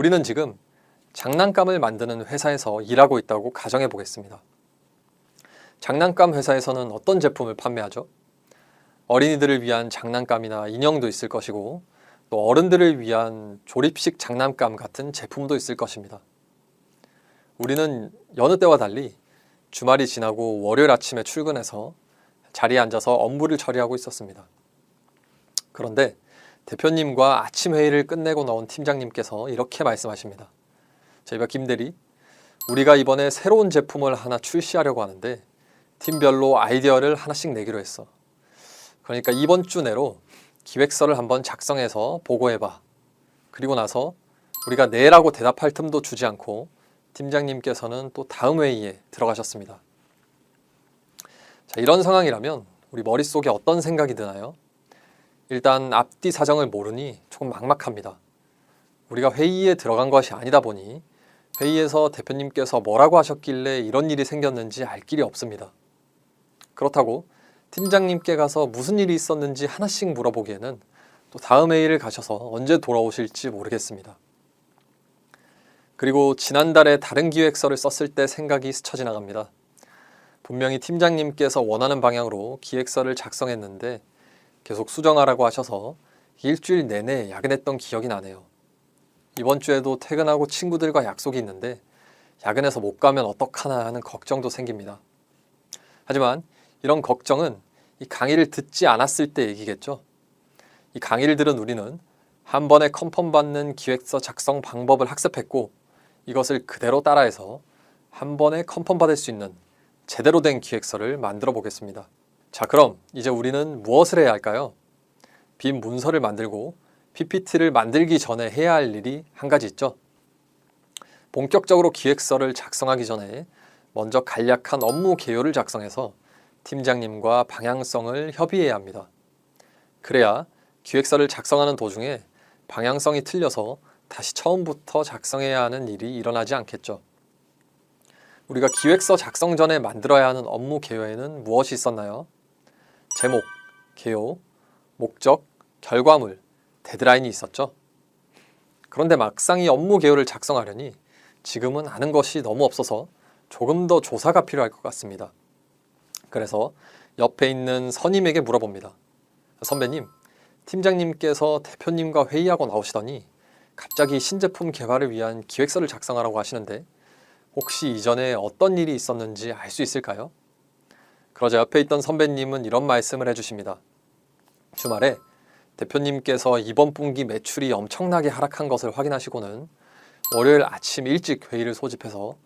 우리는 지금 장난감을 만드는 회사에서 일하고 있다고 가정해 보겠습니다. 장난감 회사에서는 어떤 제품을 판매하죠? 어린이들을 위한 장난감이나 인형도 있을 것이고 또 어른들을 위한 조립식 장난감 같은 제품도 있을 것입니다. 우리는 여느 때와 달리 주말이 지나고 월요일 아침에 출근해서 자리에 앉아서 업무를 처리하고 있었습니다. 그런데 대표님과 아침 회의를 끝내고 나온 팀장님께서 이렇게 말씀하십니다. 저희가 김대리, 우리가 이번에 새로운 제품을 하나 출시하려고 하는데 팀별로 아이디어를 하나씩 내기로 했어. 그러니까 이번 주 내로 기획서를 한번 작성해서 보고해봐. 그리고 나서 우리가 네라고 대답할 틈도 주지 않고 팀장님께서는 또 다음 회의에 들어가셨습니다. 자, 이런 상황이라면 우리 머릿속에 어떤 생각이 드나요? 일단 앞뒤 사정을 모르니 조금 막막합니다. 우리가 회의에 들어간 것이 아니다 보니 회의에서 대표님께서 뭐라고 하셨길래 이런 일이 생겼는지 알 길이 없습니다. 그렇다고 팀장님께 가서 무슨 일이 있었는지 하나씩 물어보기에는 또 다음 회의를 가셔서 언제 돌아오실지 모르겠습니다. 그리고 지난달에 다른 기획서를 썼을 때 생각이 스쳐 지나갑니다. 분명히 팀장님께서 원하는 방향으로 기획서를 작성했는데 계속 수정하라고 하셔서 일주일 내내 야근했던 기억이 나네요. 이번 주에도 퇴근하고 친구들과 약속이 있는데 야근해서 못 가면 어떡하나 하는 걱정도 생깁니다. 하지만 이런 걱정은 이 강의를 듣지 않았을 때 얘기겠죠. 이 강의를 들은 우리는 한 번에 컨펌 받는 기획서 작성 방법을 학습했고 이것을 그대로 따라해서 한 번에 컨펌 받을 수 있는 제대로 된 기획서를 만들어 보겠습니다. 자, 그럼 이제 우리는 무엇을 해야 할까요? 빈 문서를 만들고 PPT를 만들기 전에 해야 할 일이 한 가지 있죠. 본격적으로 기획서를 작성하기 전에 먼저 간략한 업무 개요를 작성해서 팀장님과 방향성을 협의해야 합니다. 그래야 기획서를 작성하는 도중에 방향성이 틀려서 다시 처음부터 작성해야 하는 일이 일어나지 않겠죠. 우리가 기획서 작성 전에 만들어야 하는 업무 개요에는 무엇이 있었나요? 제목, 개요, 목적, 결과물, 데드라인이 있었죠. 그런데 막상 이 업무 개요를 작성하려니 지금은 아는 것이 너무 없어서 조금 더 조사가 필요할 것 같습니다. 그래서 옆에 있는 선임에게 물어봅니다. 선배님, 팀장님께서 대표님과 회의하고 나오시더니 갑자기 신제품 개발을 위한 기획서를 작성하라고 하시는데 혹시 이전에 어떤 일이 있었는지 알 수 있을까요? 그러자 옆에 있던 선배님은 이런 말씀을 해주십니다. 주말에 대표님께서 이번 분기 매출이 엄청나게 하락한 것을 확인하시고는 월요일 아침 일찍 회의를 소집해서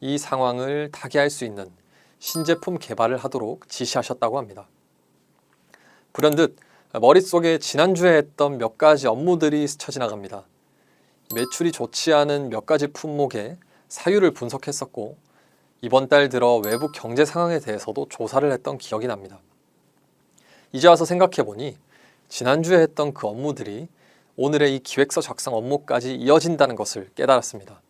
이 상황을 타개할 수 있는 신제품 개발을 하도록 지시하셨다고 합니다. 불현듯 머릿속에 지난주에 했던 몇 가지 업무들이 스쳐 지나갑니다. 매출이 좋지 않은 몇 가지 품목의 사유를 분석했었고 이번 달 들어 외부 경제 상황에 대해서도 조사를 했던 기억이 납니다. 이제 와서 생각해 보니 지난주에 했던 그 업무들이 오늘의 이 기획서 작성 업무까지 이어진다는 것을 깨달았습니다.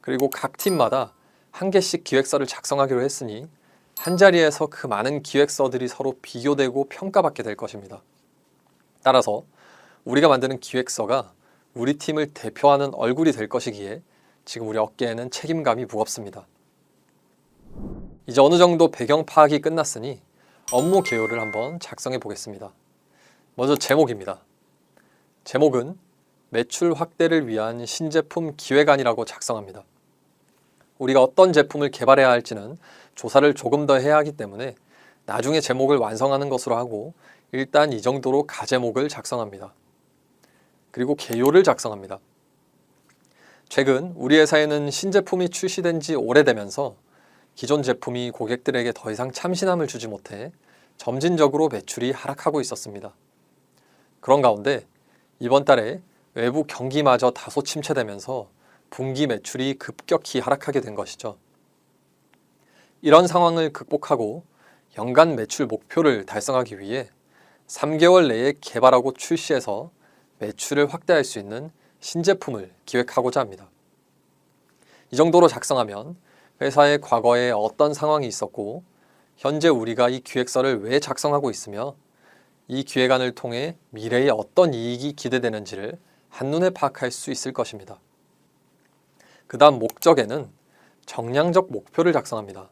그리고 각 팀마다 한 개씩 기획서를 작성하기로 했으니 한 자리에서 그 많은 기획서들이 서로 비교되고 평가받게 될 것입니다. 따라서 우리가 만드는 기획서가 우리 팀을 대표하는 얼굴이 될 것이기에 지금 우리 어깨에는 책임감이 무겁습니다. 이제 어느 정도 배경 파악이 끝났으니 업무 개요를 한번 작성해 보겠습니다. 먼저 제목입니다. 제목은 매출 확대를 위한 신제품 기획안이라고 작성합니다. 우리가 어떤 제품을 개발해야 할지는 조사를 조금 더 해야 하기 때문에 나중에 제목을 완성하는 것으로 하고 일단 이 정도로 가제목을 작성합니다. 그리고 개요를 작성합니다. 최근 우리 회사에는 신제품이 출시된 지 오래되면서 기존 제품이 고객들에게 더 이상 참신함을 주지 못해 점진적으로 매출이 하락하고 있었습니다. 그런 가운데 이번 달에 외부 경기마저 다소 침체되면서 분기 매출이 급격히 하락하게 된 것이죠. 이런 상황을 극복하고 연간 매출 목표를 달성하기 위해 3개월 내에 개발하고 출시해서 매출을 확대할 수 있는 신제품을 기획하고자 합니다. 이 정도로 작성하면 회사의 과거에 어떤 상황이 있었고 현재 우리가 이 기획서를 왜 작성하고 있으며 이 기획안을 통해 미래에 어떤 이익이 기대되는지를 한눈에 파악할 수 있을 것입니다. 그 다음 목적에는 정량적 목표를 작성합니다.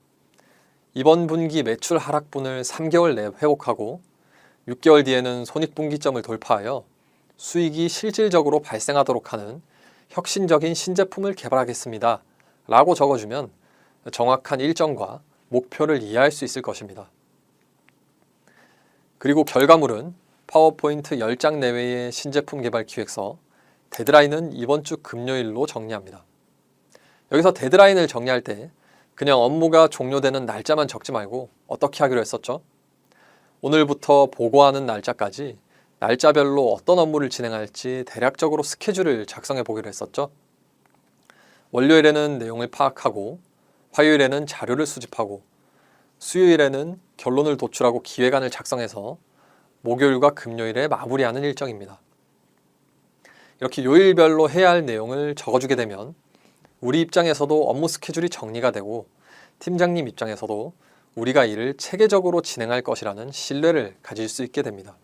이번 분기 매출 하락분을 3개월 내 회복하고 6개월 뒤에는 손익분기점을 돌파하여 수익이 실질적으로 발생하도록 하는 혁신적인 신제품을 개발하겠습니다. 라고 적어주면 정확한 일정과 목표를 이해할 수 있을 것입니다. 그리고 결과물은 파워포인트 10장 내외의 신제품 개발 기획서, 데드라인은 이번 주 금요일로 정리합니다. 여기서 데드라인을 정리할 때 그냥 업무가 종료되는 날짜만 적지 말고 어떻게 하기로 했었죠? 오늘부터 보고하는 날짜까지 날짜별로 어떤 업무를 진행할지 대략적으로 스케줄을 작성해 보기로 했었죠. 월요일에는 내용을 파악하고 화요일에는 자료를 수집하고 수요일에는 결론을 도출하고 기획안을 작성해서 목요일과 금요일에 마무리하는 일정입니다. 이렇게 요일별로 해야 할 내용을 적어주게 되면 우리 입장에서도 업무 스케줄이 정리가 되고 팀장님 입장에서도 우리가 일을 체계적으로 진행할 것이라는 신뢰를 가질 수 있게 됩니다.